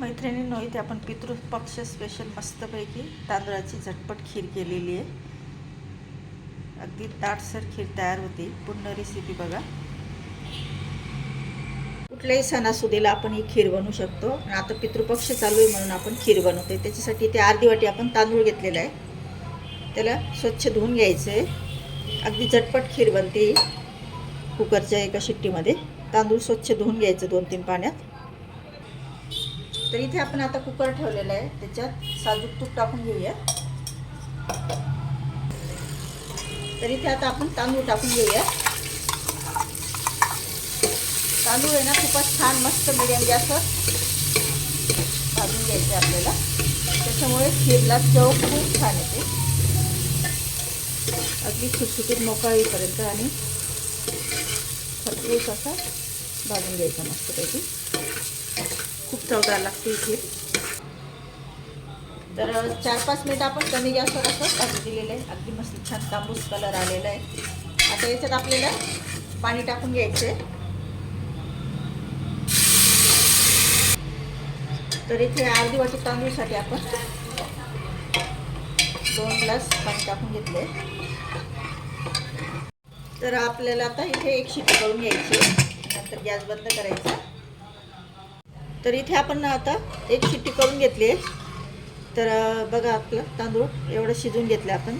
मैत्रिणींनो इथे आपण पितृपक्ष स्पेशल मस्तपैकी तांदळाची झटपट खीर केलेली आहे. अगदी ताटसर खीर तयार होते. पूर्ण रेसिपी बघा. कुठल्याही सणासुदीला आपण ही खीर बनवू शकतो. आणि आता पितृपक्ष चालू आहे म्हणून आपण खीर बनवतोय. त्याच्यासाठी इथे अर्धी वाटी आपण तांदूळ घेतलेला आहे. त्याला स्वच्छ धुवून घ्यायचं आहे अगदी झटपट खीर बनते कुकरच्या एका शिट्टीमध्ये तांदूळ स्वच्छ धुवून घ्यायचं दोन तीन पाण्यात. तर इथे आपण आता कुकर ठेवलेला आहे. त्याच्यात साजूक तूप टाकून घेऊया. तर इथे आता आपण तांदूळ टाकून घेऊया. तांदूळ आहे ना खूपच छान मस्त मिडियम गॅसवर भाजून घ्यायचे आपल्याला. त्याच्यामुळे खीरला चव खूप छान येते. अगदी सुटसुटीत मोकळीपर्यंत आणि खरपूस असा भाजून घ्यायचा मस्तपैकी. खूप चवदार लागते इथे. तर चार पाच मिनिट आपण कमी गॅसवर असं भाजून दिलेलं आहे. अगदी मस्त छान तांबूस कलर आलेला आहे. आता याच्यात आपल्याला पाणी टाकून घ्यायचं आहे. तर इथे अर्धी वाटी तांदूळसाठी आपण दोन ग्लास पाणी टाकून घेतले तर आपल्याला आता इथे एक शिट्टी करून घ्यायची नंतर गॅस बंद करायचा. तर इथे आपण आता एक शिट्टी करून घेतली आहे. तर बघा आपलं तांदूळ एवढं शिजून घेतलं आपण.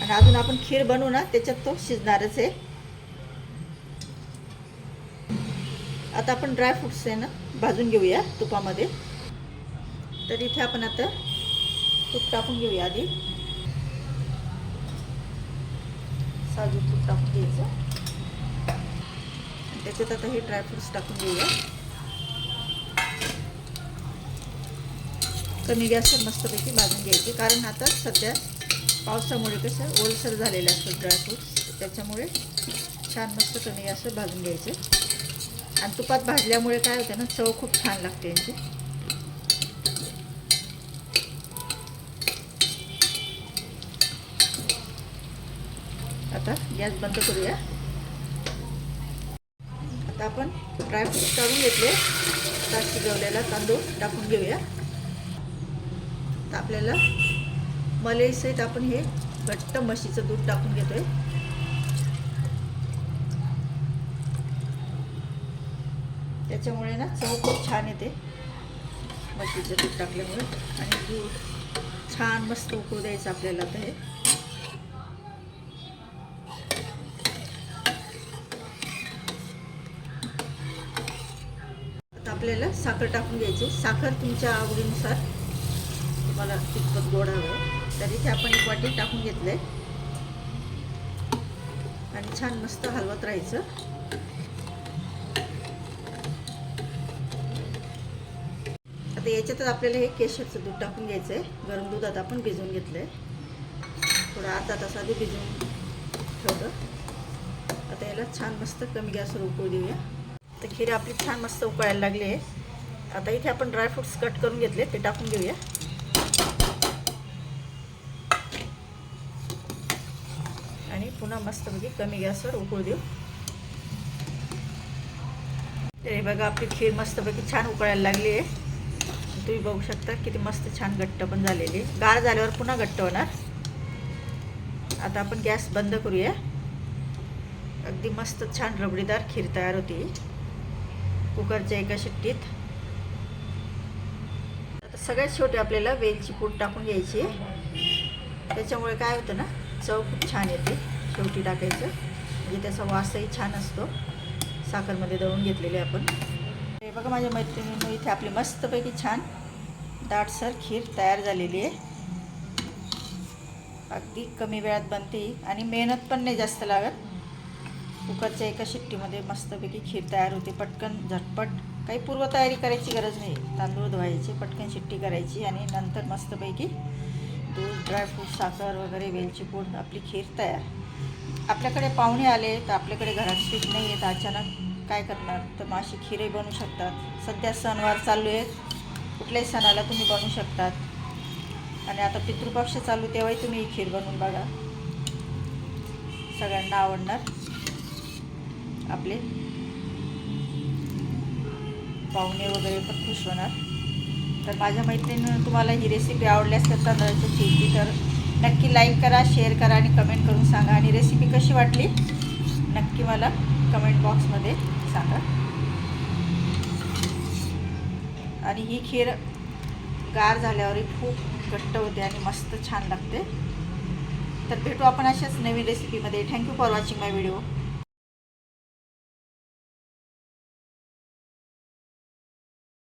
आणि अजून आपण खीर बनवू ना त्याच्यात तो शिजणारच आहे. आता आपण ड्रायफ्रुट्स आहे ना भाजून घेऊया तुपामध्ये. तर इथे आपण आता तूप टाकून घेऊया आधी. साजू तूप टाकून घ्यायचं. त्याच्यात आता हे ड्रायफ्रुट्स टाकून घेऊया. कमी गॅसवर मस्तपैकी भाजून घ्यायचे. कारण आता सध्या पावसामुळे कसं ओलसर झालेलं असतं ड्रायफ्रूट्स त्याच्यामुळे छान मस्त कमी गॅसवर भाजून घ्यायचे. आणि तुपात भाजल्यामुळे काय होतं ना चव खूप छान लागते यांची. आता गॅस बंद करूया. आता आपण ड्रायफ्रूट काढून घेतले. शिजवलेला तांदूळ टाकून घेऊया. आता आपल्याला. मलईसहित आपण हे घट्ट म्हशीचं दूध टाकून घेतोय. त्याच्यामुळे ना चव खूप छान येते. म्हशीचं दूध टाकल्यामुळे. आणि दूध छान मस्त उकळू द्यायचं आपल्याला आता हे. आपल्याला साखर टाकून घ्यायची. साखर तुमच्या आवडीनुसार तुम्हाला तितकं गोड हवं तर इथे आपण एक वाटी टाकून घेतलं. आहे आणि छान मस्त हलवत राहायचं. आता याच्यातच आपल्याला हे केशरचं दूध टाकून घ्यायचं आहे गरम दुधात आपण भिजवून घेतलं आहे थोडं अर्धा तास आधी भिजवून ठेवलं आता याला छान मस्त कमी गॅसवर उकळू देऊया. तर खीर आपली छान मस्त उकळायला लागली आहे. आता इथे आपण ड्रायफ्रुट्स कट करून घेतले ते टाकून घेऊया. आणि पुन्हा मस्तपैकी कमी गॅसवर उकळू देऊ. तर हे बघा आपली खीर मस्तपैकी छान उकळायला लागली आहे. तुम्ही बघू शकता किती मस्त छान घट्ट पण झालेली आहे. गार झाल्यावर पुन्हा घट्ट होणार. आता आपण गॅस बंद करूया. अगदी मस्त छान रबडीदार खीर तयार होती. कुकरच्या एका शिट्टीत. आता सगळ्यात शेवटी आपल्याला वेलची पूड टाकून घ्यायची त्याच्यामुळे काय होतं ना चव खूप छान येते. शेवटी टाकायचं. म्हणजे त्याचा वासही छान असतो. साखरमध्ये दळून घेतलेले आपण. हे बघा माझ्या मैत्रिणीनं इथे आपली मस्तपैकी छान दाटसर खीर तयार झालेली आहे. अगदी कमी वेळात बनते आणि मेहनत पण नाही जास्त लागत. कुकरच्या एका शिट्टीमध्ये मस्तपैकी खीर तयार होते. पटकन झटपट. काही पूर्वतयारी करायची गरज नाही. तांदूळ धुवायचे पटकन शिट्टी करायची आणि नंतर मस्तपैकी दूध ड्रायफ्रूट साखर वगैरे वेलची पूड आपली खीर तयार. आपल्याकडे पाहुणे आले तर आपल्याकडे घरात स्वीट नाही येत. अचानक काय करणार? तर माशी खिरे खीरही बनवू शकतात. सध्या सणवार चालू आहेत. कुठल्याही सणाला तुम्ही बनवू शकतात. आणि आता पितृपक्ष चालू तेव्हाही तुम्ही ही खीर बनवून बघा. सगळ्यांना आवडणार आपले. पाहुणे वगैरे पण खुश होणार. तर माझ्या मैत्रिणीनं तुम्हाला ही रेसिपी आवडल्यास तर तांदळाच्या खीरची तर नक्की लाईक करा शेअर करा आणि कमेंट करून सांगा. आणि रेसिपी कशी वाटली? नक्की मला कमेंट बॉक्समध्ये सांगा. आणि ही खीर गार झाल्यावरही खूप घट्ट होते आणि मस्त छान लागते. तर भेटू आपण अशाच नवीन रेसिपीमध्ये thank you for watching my video